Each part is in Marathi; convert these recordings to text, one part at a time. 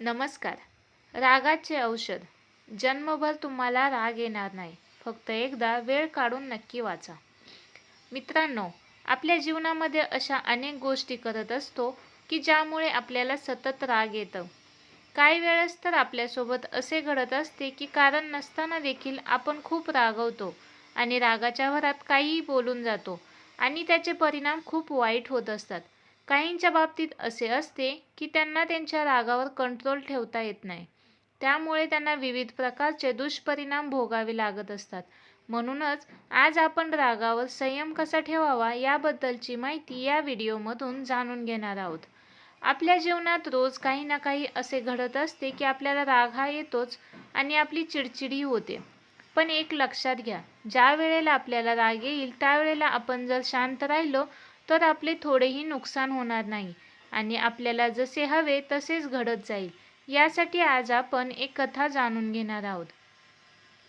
नमस्कार. रागाचे औषध. जन्मभर तुम्हाला राग येणार नाही. फक्त एकदा वेळ काढून नक्की वाचा. मित्रांनो आपल्या जीवनामध्ये अशा अनेक गोष्टी करत असतो की ज्यामुळे आपल्याला सतत राग येतं. काही वेळेस तर आपल्यासोबत असे घडत असते की कारण नसताना देखील आपण खूप रागवतो आणि रागाच्या भरात काहीही बोलून जातो आणि त्याचे परिणाम खूप वाईट होत असतात. काहींच्या बाबतीत असे असते की त्यांना त्यांच्या रागावर कंट्रोल ठेवता येत नाही. त्यामुळे त्यांना विविध प्रकारचे दुष्परिणाम भोगावे लागत असतात. म्हणूनच आज आपण रागावर संयम कसा ठेवावा याबद्दलची माहिती या व्हिडिओमधून जाणून घेणार आहोत. आपल्या जीवनात रोज काही ना काही असे घडत असते की आपल्याला राग हा येतोच आणि आपली चिडचिडी होते. पण एक लक्षात घ्या ज्या वेळेला आपल्याला राग येईल त्यावेळेला आपण जर शांत राहिलो तर आपले थोडेही नुकसान होणार नाही आणि आपल्याला जसे हवे तसेच घडत जाईल. यासाठी आज आपण एक कथा जाणून घेणार आहोत.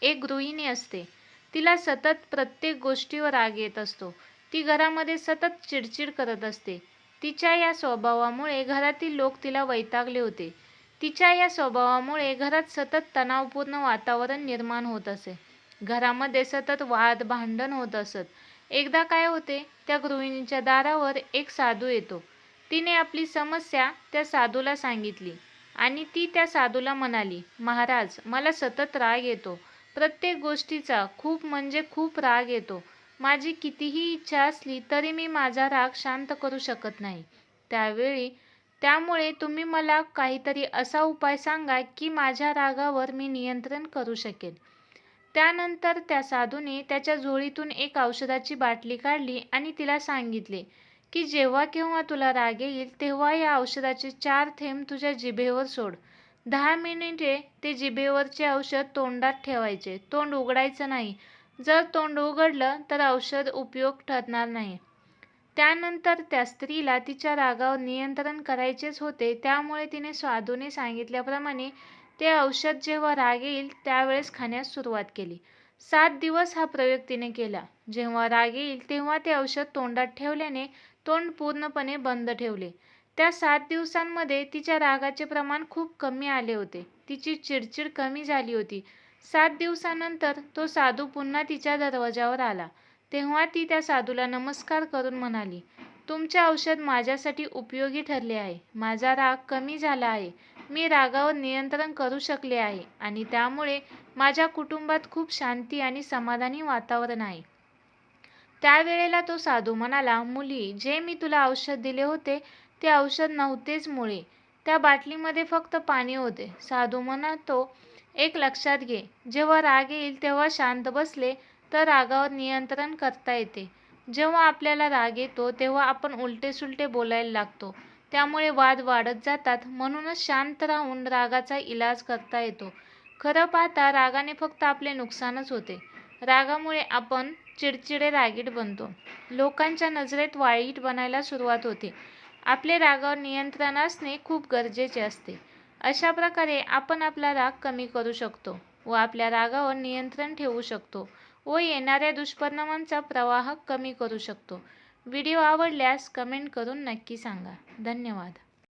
एक गृहिणी असते. तिला सतत प्रत्येक गोष्टीवर राग येत असतो. ती घरामध्ये सतत चिडचिड करत असते. तिच्या या स्वभावामुळे घरातील लोक तिला वैतागले होते. तिच्या या स्वभावामुळे घरात सतत तणावपूर्ण वातावरण निर्माण होत असे. घरामध्ये सतत वाद भांडण होत असत. एकदा काय होते त्या गृहिणीच्या दारावर एक साधू येतो. तिने आपली समस्या त्या साधूला सांगितली आणि ती त्या साधूला म्हणाली महाराज मला सतत राग येतो. प्रत्येक गोष्टीचा खूप म्हणजे खूप राग येतो. माझी कितीही इच्छा असली तरी मी माझा राग शांत करू शकत नाही. त्यावेळी त्यामुळे तुम्ही मला काहीतरी असा उपाय सांगा की माझ्या रागावर मी नियंत्रण करू शकेन. त्यानंतर त्या साधूने त्याच्या झोळीतून एक औषधाची बाटली काढली आणि तिला सांगितले की जेव्हा केव्हा तुला राग येईल तेव्हा या औषधाचे चार थेंब तुझ्या जिभेवर सोड. दहा मिनिटे ते जिभेवरचे औषध तोंडात ठेवायचे. तोंड उघडायचं नाही. जर तोंड उघडलं तर औषध उपयोग ठरणार नाही. त्यानंतर त्या स्त्रीला तिच्या रागावर नियंत्रण करायचेच होते. त्यामुळे तिने साधूने सांगितल्याप्रमाणे ते औषध जेव्हा राग येईल त्यावेळेस खाण्यास सुरुवात केली. सात दिवस हा प्रयोग तिने केला. जेव्हा राग येईल तेव्हा ते औषध तोंडात ठेवल्याने तोंड पूर्णपणे बंद ठेवले. त्या सात दिवसांमध्ये तिच्या रागाचे प्रमाण खूप कमी आले होते. तिची चिडचिड कमी झाली होती. सात दिवसानंतर तो साधू पुन्हा तिच्या दरवाजावर आला. तेव्हा ती त्या साधूला नमस्कार करून म्हणाली तुमचे औषध माझ्यासाठी उपयोगी ठरले आहे. माझा राग कमी झाला आहे. मी रागावर नियंत्रण करू शकले आहे आणि त्यामुळे माझ्या कुटुंबात खूप शांती आणि समाधानी वातावरण आहे. त्यावेळेला तो साधू म्हणाला मुली जे मी तुला औषध दिले होते ते औषध नव्हतेच मुळे. त्या बाटलीमध्ये फक्त पाणी होते. साधू म्हणतो एक लक्षात घे. जेव्हा राग येईल तेव्हा शांत बसले तर रागावर नियंत्रण करता येते. जेव्हा आपल्याला राग येतो तेव्हा आपण उलटे सुलटे बोलायला लागतो. त्यामुळे वाद वाढत जातात. म्हणूनच शांत राहून रागाचा इलाज करता येतो. खरं पाहता रागाने फक्त आपले नुकसानच होते. रागामुळे आपण चिडचिडे रागीट बनतो. लोकांच्या नजरेत वाईट बनायला सुरुवात होते. आपले रागावर नियंत्रण असणे खूप गरजेचे असते. अशा प्रकारे आपण आपला राग कमी करू शकतो व आपल्या रागावर नियंत्रण ठेवू शकतो व येणाऱ्या दुष्परिणामांचा प्रवाह कमी करू शकतो. व्हिडिओ आवडल्यास कमेंट करून नक्की सांगा. धन्यवाद.